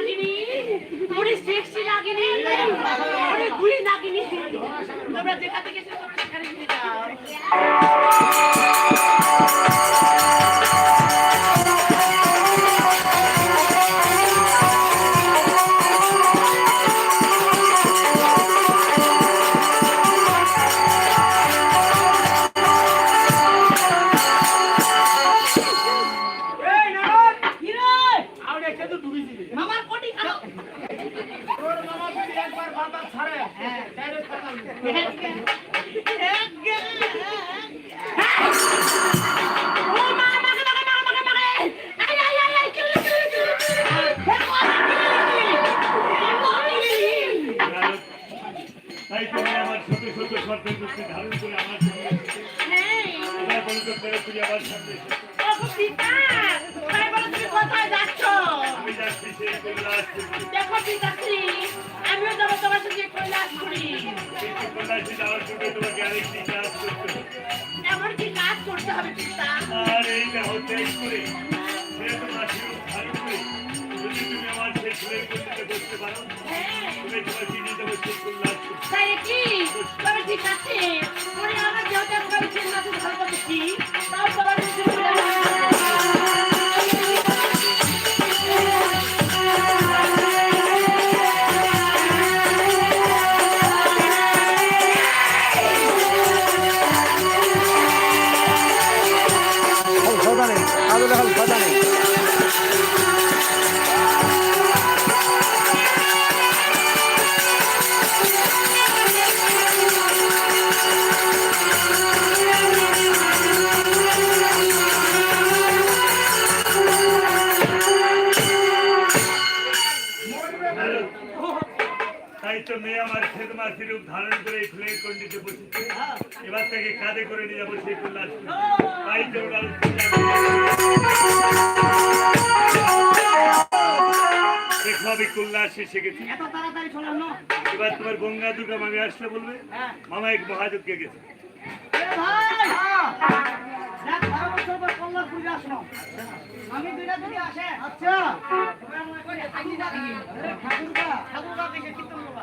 নাগিনি ওরে সেক্সি নাগিনি ওরে গুলি নাগিনি। তোমরা যেখান থেকে তোমরা সেখানে নিয়ে যাও। তাই তুমি আমার আমার কিন্তু যাওয়ার জন্য তোমাকে আরেকটি কাজ করতে হবে। এমন কি কাজ করতে হবে আর এই দেহ ত্যাগ করে তোমার শিরোপ ধারণ করে যদি তুমি আমার সেই পারো হ্যাঁ। তুমি তোমার চিনি দেবো সেই কৈলাস তাই কি? তবে ঠিক আছে। পরে আমার দেহটা করে চিন্তা ভালো করছি তাও তোমার কাঁধে করে নিয়ে যাব সেই থেকে। তাই দেখো আমি কৈলাস এসে গেছি এত তাড়াতাড়ি চলাম এবার তোমার গঙ্গা দুর্গা মামি আসলে বলবে হ্যাঁ। মামা এক মহাযজ্ঞে গেছে। আমি দুইটা আসে আচ্ছা। দেখে কীর্তন করবা।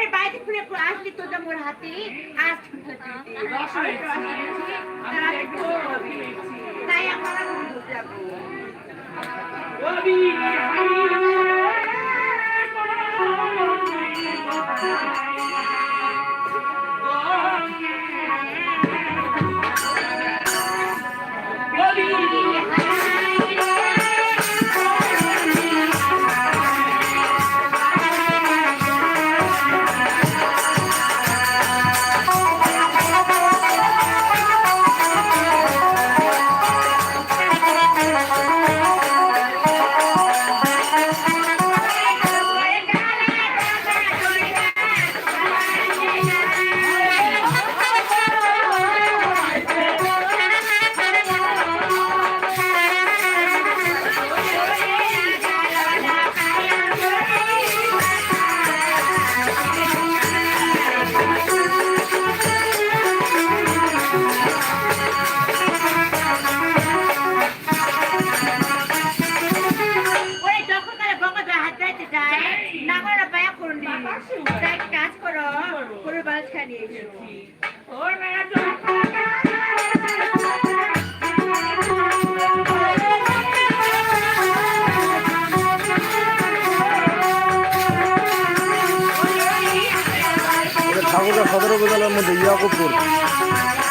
বলে বাইরে ঘুরে আসলি তো মোর হাতে। আজ তাই আমরা যাব। উপজেলার মধ্যে ইয়াকুবপুর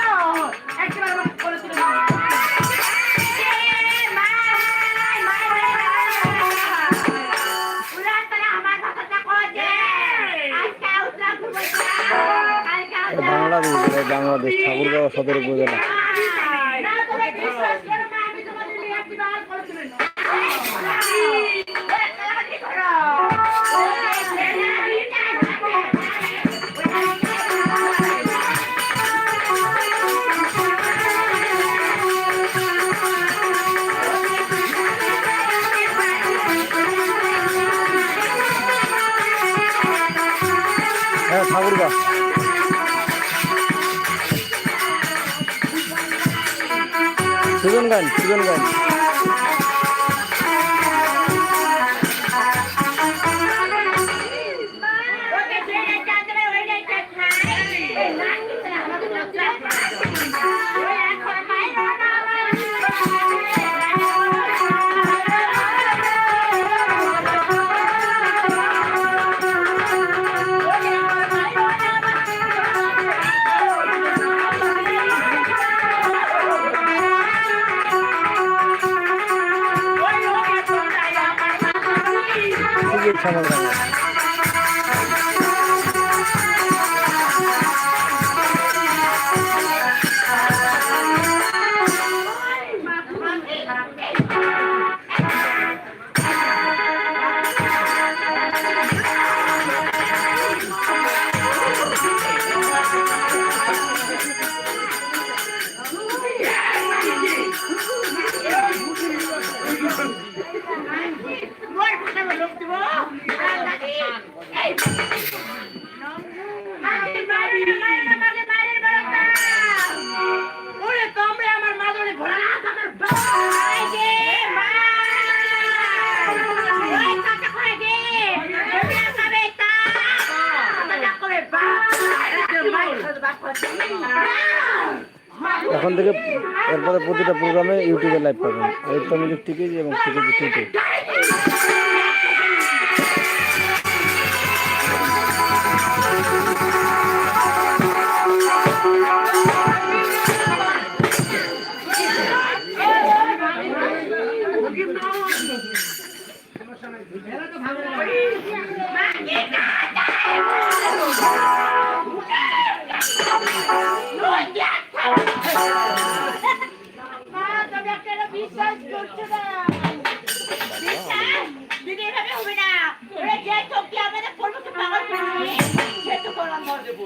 বাংলাদেশ ঠাকুরগাঁও সদর উপজেলা সুজনগঞ্জ সুজনগঞ্জ Thank you. এখন থেকে এরপরে প্রতিটা প্রোগ্রামে ইউটিউবে লাইভ পাবেন। মিউজিক টিকেজ এবং টিকিট টিকে যে চোখটি আমাদের তো পাগল করবে সে তো করলাম দেবো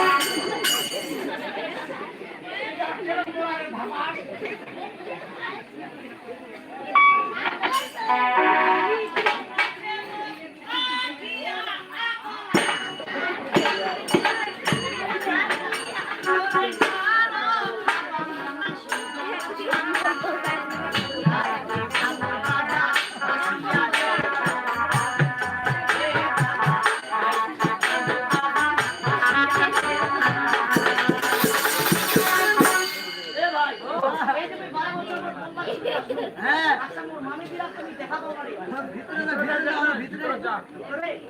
হ্যাঁ। ভিতরে না ভিতরে যাও না ভিতরে যাও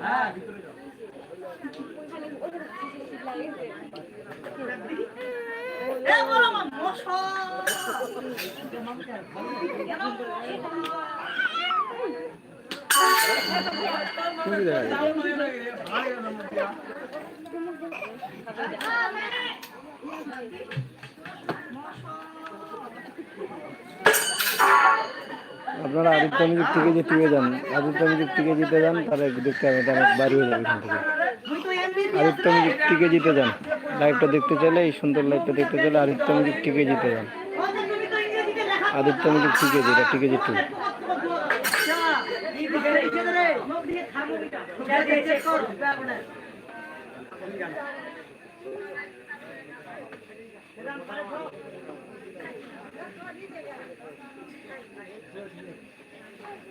হ্যাঁ ভিতরে যাও এ বলো মা মশা! আপনারা আদিত্য মিউজিক থেকে যে টিভে যান আদিত্য মিউজিক থেকে জিতে যান, তাহলে দেখতে হবে অনেক বাড়ি হয়ে যাবে এখান থেকে। আদিত্য মিউজিক টিকে জিতে যান। লাইভটা দেখতে চাইলে, এই সুন্দর লাইভটা দেখতে চাইলে আদিত্য মিউজিক টিকে জিতে যান। আদিত্য মিউজিক টিকে যেটা টিকে জিতে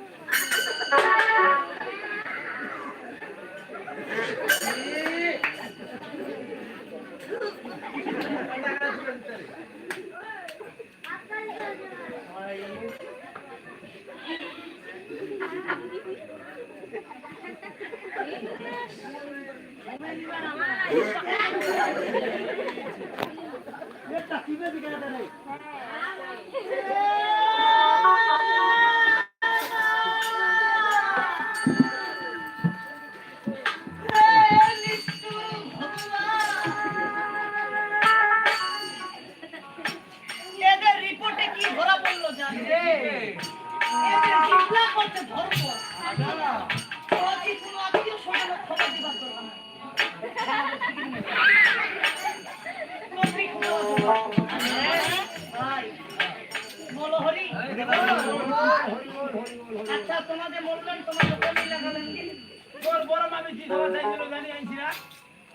এদের ধরবো অতি কোনো আত্মীয় ধরা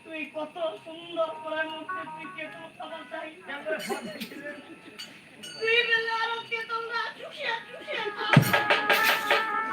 তুই কত সুন্দর করে মুখে, তুই কে তো খাবার তুই আরও কে তোমরা? চুষে চুষে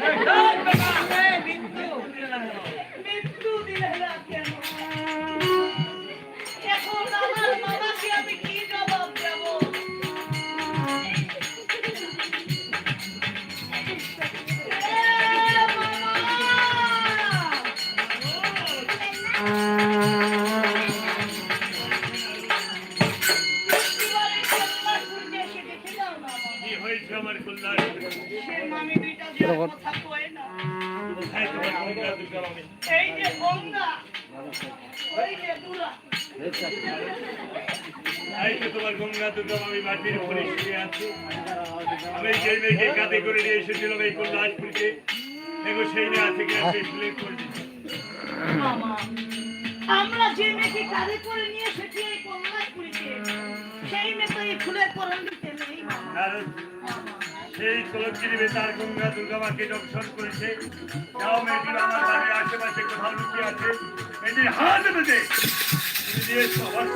Lên, lên, lên, lên. তোমার গঙ্গা দুর্গা মামি মাটির উপরে শুয়ে আছে। আমি যে মেয়েকে কাঁধে করে নিয়ে এসেছিলাম এই কল্যাণপুরকে দেখো সেই মেয়ে থেকে আসে সিলেক্ট করে দিচ্ছে আমরা যে মেয়েকে কাঁধে করে নিয়ে এসেছি এই কল্যাণপুরীতে সেই মেয়ে তো এই ফুলের পরন দিতে নেই সেই কলঙ্কিনী বেতার গঙ্গা দুর্গা মাকে দর্শন করেছে। যাও মেয়েটি আমার বাড়ির আশেপাশে কোথাও লুকিয়ে আছে। মেয়েটি হাত বেঁধে। সবার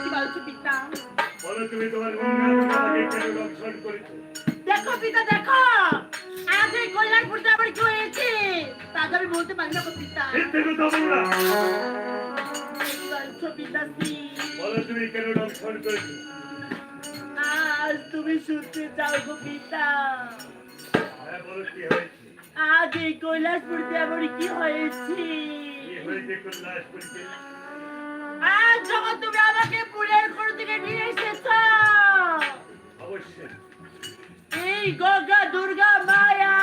সামনে বসুন মামা বলো তুমি তোমার মাকে কেন দর্শন করেছ দেখো পিতা দেখো। আজ এই কল্যাণপুরটা আবার কি হয়েছে? তা আমি বলতে পারি না পিতা মিথ্যে কথা বলো না বলছো পিতাশ্রী বলো তুমি কেন দর্শন করেছ? আজ তুমি শুনতে চাও গো পিতা। হ্যাঁ বলো কি হয়েছে? আজ এই কৈলাসপুরতে আবার কি হয়েছে? কি আজ যখন তুমি আমাকে পুরের ঘর থেকে নিয়ে এসেছ। এই গঙ্গা, দুর্গা মায়া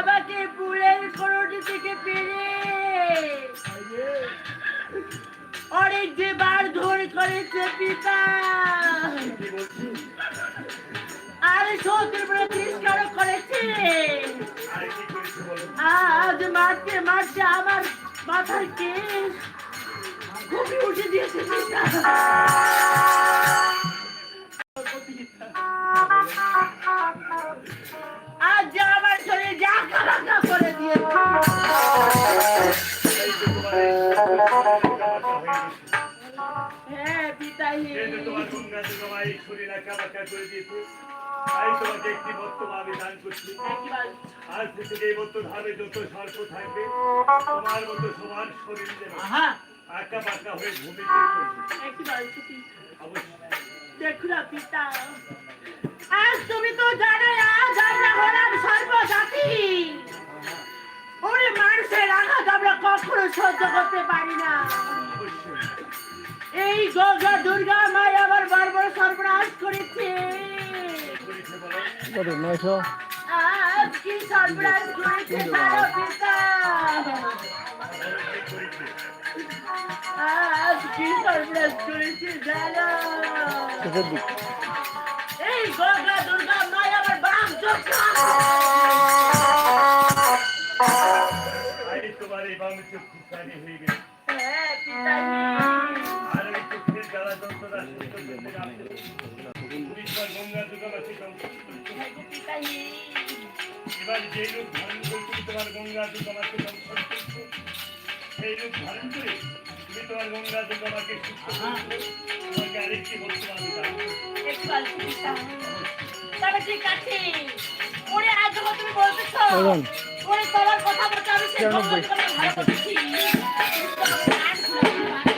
আমাকে পুরের করোটি থেকে পেরে। অনেক যে বার ধর করেছে পিতা। আর বলে তিরস্কার করেছে। আজ মারতে মারতে আমার মাথার কেস ঘুমে উঠে দিয়েছে পিতা আজ আমার শরীর যা কালাকা করে দিয়েছে তোমার এই সমস্যা হয়ে পিতাই তোমার গঙ্গা এই শরীর আঁকা বাঁকা করে দিয়েছে। তাই তোমাকে একটি বক্তব্য আমি দান করছি। আজ থেকে এই মতো ধারে যত সর্প থাকবে তোমার মতো সবার শরীর আঁকা বাঁকা হয়ে পিতা। আজ তুমি তো জানো আজ আমরা হলাম সর্বজাতি। ওরে মানুষের আঘাত আমরা কখনো সহ্য করতে পারি না। এই গঙ্গা দুর্গা মাই আবার বারবার সর্বনাশ করেছে। আজ কি সর্বনাশ করেছে জানো পিতা? করেছে আজ কি সর্বনাশ করেছে জানো এই গঙ্গা দুর্গা আবার বাঘ যোদ্ধা আজ তোমার এই বাম চক্ষু প্রাণী হয়ে গেছে? হ্যাঁ পিতাই আর ওই চোখের জ্বালা যন্ত্রণা সহ্য করতে না পেরে গঙ্গা দুর্গা মাকে দর্শন এবার যে রূপ ধারণ করে তোমার গঙ্গা দুর্গা করছ সেই রূপ ধারণ করে তুমি তোমার গঙ্গা থেকে আমাকে সুস্থ তোমাকে আরেকটি বলতে আমি কথা বলতে আমি সে ভালো করছি